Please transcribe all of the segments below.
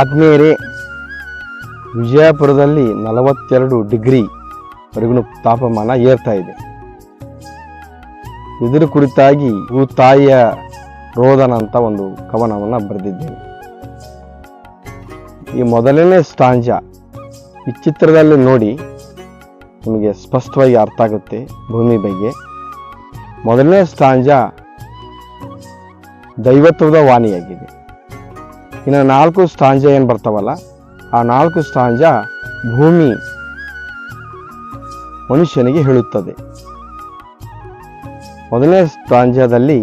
ಆತ್ಮೀಯರೇ ವಿಜಯಪುರದಲ್ಲಿ ನಲವತ್ತೆರಡು ಡಿಗ್ರಿ ವರೆಗೂ ತಾಪಮಾನ ಏರ್ತಾ ಇದೆ. ಇದರ ಕುರಿತಾಗಿ ಭೂತಾಯಿಯ ರೋದನ ಅಂತ ಒಂದು ಕವನವನ್ನು ಬರೆದಿದ್ದೇನೆ. ಈ ಮೊದಲನೇ ಸ್ಟಾಂಜ ಈ ಚಿತ್ರದಲ್ಲಿ ನೋಡಿ ನಿಮಗೆ ಸ್ಪಷ್ಟವಾಗಿ ಅರ್ಥ ಆಗುತ್ತೆ ಭೂಮಿ ಬಗ್ಗೆ ಮೊದಲನೇ ಸ್ಟಾಂಜ ದೈವತ್ವದ ವಾಣಿಯಾಗಿದೆ. ಇನ್ನು ನಾಲ್ಕು ಸ್ಥಾಂಜ ಏನು ಬರ್ತಾವಲ್ಲ, ಆ ನಾಲ್ಕು ಸ್ಥಾಂಜ ಭೂಮಿ ಮನುಷ್ಯನಿಗೆ ಹೇಳುತ್ತದೆ. ಮೊದಲನೇ ಸ್ಥಾಂಜದಲ್ಲಿ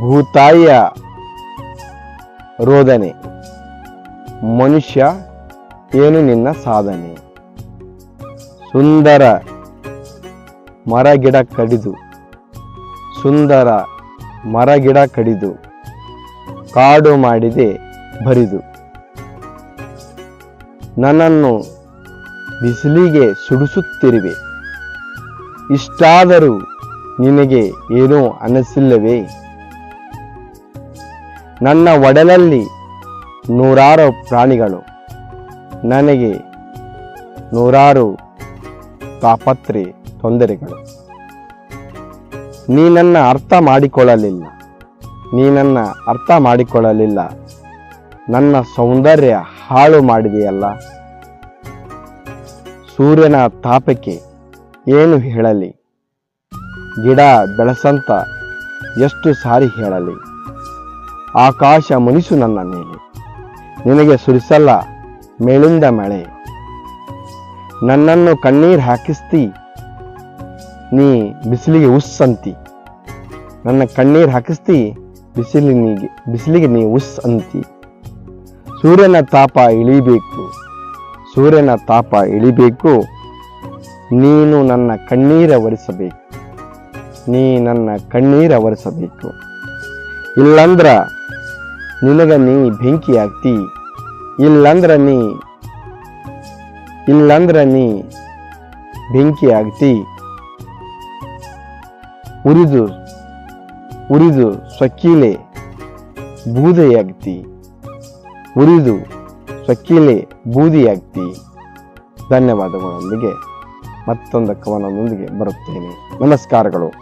ಭೂತಾಯಿಯ ರೋದನೆ. ಮನುಷ್ಯ ಏನು ನಿನ್ನ ಸಾಧನೆ. ಸುಂದರ ಮರ ಗಿಡ ಕಡಿದು, ಸುಂದರ ಮರ ಗಿಡ ಕಡಿದು. ಕಾಡು ಮಾಡಿದೆ ಬರಿದು. ನನ್ನನ್ನು ಬಿಸಿಲಿಗೆ ಸುಡಿಸುತ್ತಿರುವೆ. ಇಷ್ಟಾದರೂ ನಿನಗೆ ಏನೂ ಅನಿಸಿಲ್ಲವೇ? ನನ್ನ ಒಡಲಲ್ಲಿ ನೂರಾರು ಪ್ರಾಣಿಗಳು. ನನಗೆ ನೂರಾರು ತಾಪತ್ರೆ ತೊಂದರೆಗಳು. ನೀ ನನ್ನ ಅರ್ಥ ಮಾಡಿಕೊಳ್ಳಲಿಲ್ಲ. ನೀ ನನ್ನ ಅರ್ಥ ಮಾಡಿಕೊಳ್ಳಲಿಲ್ಲ. ನನ್ನ ಸೌಂದರ್ಯ ಹಾಳು ಮಾಡಿದೆಯಲ್ಲ? ಸೂರ್ಯನ ತಾಪಕ್ಕೆ ಏನು ಹೇಳಲಿ? ಗಿಡ ಬೆಳೆಸಂತ ಎಷ್ಟು ಸಾರಿ ಹೇಳಲಿ? ಆಕಾಶ ಮುನಿಸು ನನ್ನ ಮೇಲೆ. ನಿನಗೆ ಸುರಿಸಲ್ಲ, ಮೇಲಿಂದ ಮಳೆ. ನನ್ನನ್ನು ಕಣ್ಣೀರು ಹಾಕಿಸ್ತಿ. ನೀ ಬಿಸಿಲಿಗೆ ಉಸ್ಸಂತಿ. ನನ್ನ ಕಣ್ಣೀರು ಹಾಕಿಸ್ತಿ. ಬಿಸಿಲಿನಿಗೆ, ಬಿಸಿಲಿಗೆ ನೀ ಉಸ್ ಅಂತಿ. ಸೂರ್ಯನ ತಾಪ ಇಳಿಬೇಕು. ಸೂರ್ಯನ ತಾಪ ಇಳಿಬೇಕು. ನೀನು ನನ್ನ ಕಣ್ಣೀರ ಒರೆಸಬೇಕು. ನೀ ನನ್ನ ಕಣ್ಣೀರ ಒರೆಸಬೇಕು. ಇಲ್ಲಂದ್ರ ನಿನಗ ನೀ ಬೆಂಕಿ ಆಗ್ತಿ ಇಲ್ಲಂದ್ರ ನೀ ಇಲ್ಲಂದ್ರ ನೀ ಬೆಂಕಿ ಆಗ್ತಿ ಉರಿದು ಉರಿದು ಸೊಕ್ಕಿಲೆ ಬೂದೆಯಾಗ್ತಿ. ಉರಿದು ಸೊಕ್ಕಿಲೆ ಬೂದಿಯಾಗ್ತಿ. ಧನ್ಯವಾದಗಳೊಂದಿಗೆ ಮತ್ತೊಂದು ಕವನದೊಂದಿಗೆ ಬರುತ್ತೇನೆ. ನಮಸ್ಕಾರಗಳು.